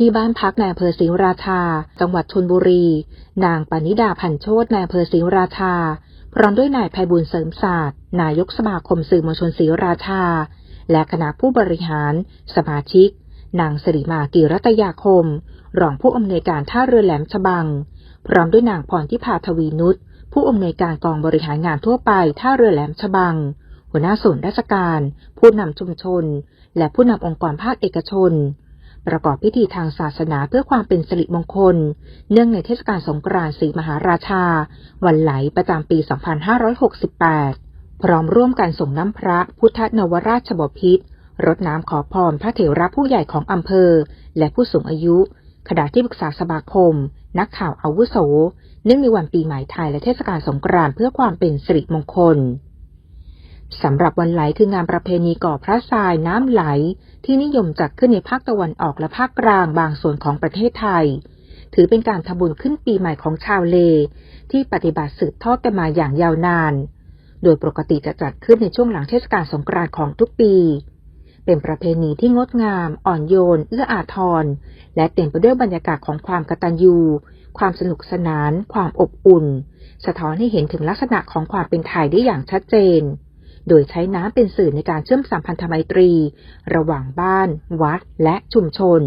ที่บ้านพักในอำเภอศรีราชา จังหวัดชนบุรี นางปณิดาพันโชตในอำเภอศรีราชา พร้อมด้วยนายภัยบุญเสริมศาสตร์ นายกสมาคมสื่อมวลชนศรีราชา และคณะผู้บริหาร สมาชิก นางสิริมากีรัตยาคม รองผู้อำนวยการท่าเรือแหลมฉบัง พร้อมด้วยนางพรทิพาทวีนุชผู้อำนวยการกองบริหารงานทั่วไปท่าเรือแหลมฉบัง หัวหน้าส่วนราชการ ผู้นำชุมชน และผู้นำองค์กรภาคเอกชน ประกอบพิธีทางศาสนาเพื่อความเป็นสิริมงคล เนื่องในเทศกาลสงกรานต์ศรีมหาราชา วันไหลประจำปี 2568 พร้อมร่วมกันส่งน้ำพระพุทธนวราชบพิตรรดน้ำขอพรพระเถระผู้ใหญ่ของอำเภอ และผู้สูงอายุ ขณะที่ปรึกษาสมาคม นักข่าวอาวุโส เนื่องในวันปีใหม่ไทยและเทศกาลสงกรานต์เพื่อความเป็นสิริมงคล สำหรับวันไหลคืองานประเพณีก่อพระทรายน้ำไหล ที่นิยมจัดขึ้นในภาคตะวันออกและภาคกลางบางส่วนของประเทศไทย ถือเป็นการทำบุญขึ้นปีใหม่ของชาวเล ที่ปฏิบัติสืบทอดกันมาอย่างยาวนาน โดยปกติจะจัดขึ้นในช่วงหลังเทศกาลสงกรานต์ของทุกปี เป็นประเพณีที่งดงาม อ่อนโยน เอื้ออาทร และเต็มไปด้วยบรรยากาศของความกตัญญูความสนุกสนาน ความอบอุ่น สะท้อนให้เห็นถึงลักษณะของความเป็นไทยได้อย่างชัดเจน โดยใช้น้ำเป็นสื่อในการเชื่อมสัมพันธไมตรี ระหว่างบ้าน วัด และชุมชน